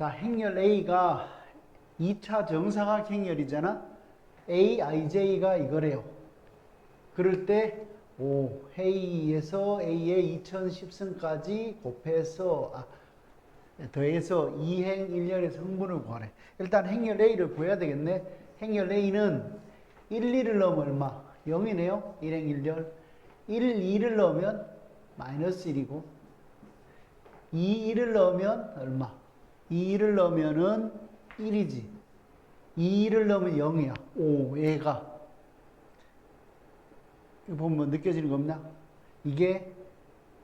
자, 행렬 A가 2차 정사각 행렬이잖아. A, IJ가 이거래요. 그럴 때, 오, 회의에서 A의 2010승까지 곱해서, 아, 더해서 2행 1년의 성분을 구하래. 일단 행렬 A를 구해야 되겠네. 행렬 A는 1, 2를 넣으면 얼마? 0이네요. 1행 1년. 1, 2를 넣으면 마이너스 1이고, 2, 1을 넣으면 얼마? 2, 1을 넣으면은 1이지. 2, 1을 넣으면 0이야. 오, 얘가. 이거 보면 느껴지는 거 없나? 이게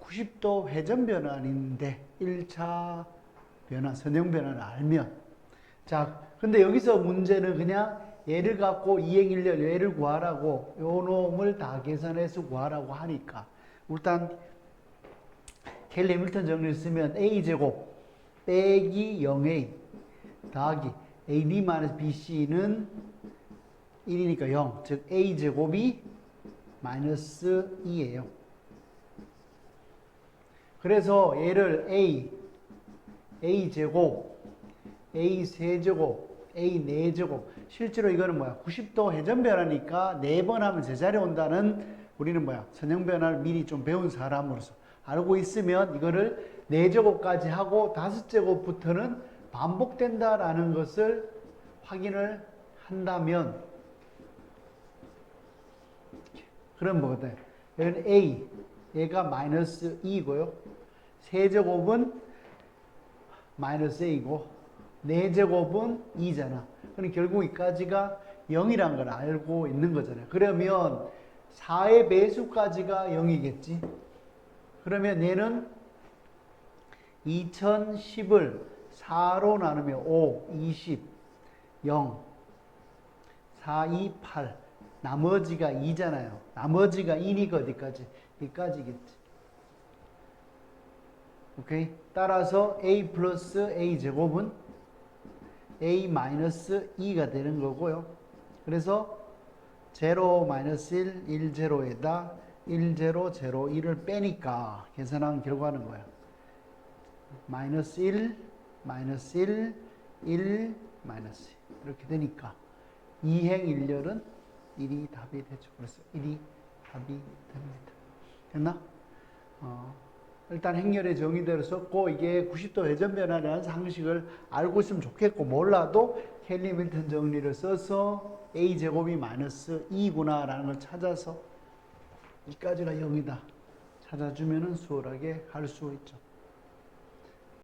90도 회전 변환인데 1차 변환, 선형 변환을 알면 자, 근데 여기서 문제는 그냥 얘를 갖고 이행일렬 얘를 구하라고 요 놈을 다 계산해서 구하라고 하니까 일단 켈리 해밀턴 정리를 쓰면 a제곱 빼기 0a 더하기 ad-bc는 1이니까 0, 즉 a제곱이 마이너스 2예요. 그래서 얘를 a, a 제곱, a 세제곱, a 네 제곱. 실제로 이거는 뭐야? 90도 회전 변화니까 네번 하면 제자리 온다는 우리는 뭐야? 선형 변화를 미리 좀 배운 사람으로서 알고 있으면 이거를 네 제곱까지 하고 다섯 제곱부터는 반복된다라는 것을 확인을 한다면 그럼 뭐거든? 여기는 a, 얘가 마이너스 2고요. 세제곱은 마이너스 a이고 네 제곱은 2잖아. 그럼 결국 이까지가 0이란 걸 알고 있는 거잖아요. 그러면 4의 배수까지가 0이겠지. 그러면 얘는 2010을 4로 나누면 5, 20, 0, 4, 2, 8. 나머지가 2잖아요. 나머지가 2니까 어디까지? 여기까지겠지. 오케이? 따라서 a 플러스 a 제곱은 a 마이너스 2가 되는 거고요. 그래서 0 마이너스 1, 1 제로에다 1 제로 제로 1을 빼니까 계산한 결과는 뭐야? 마이너스 1, 마이너스 1, 1, 마이너스 2. 이렇게 되니까 2행 1열은 1이 답이 되죠. 그래서 1이 답이 됩니다. 됐나? 어, 일단 행렬의 정의대로 썼고 이게 90도 회전 변화라는 상식을 알고 있으면 좋겠고 몰라도 켈리 밀턴 정리를 써서 a 제곱이 마이너스 2구나라는 걸 찾아서 이까지가 0이다 찾아주면은 수월하게 할 수 있죠.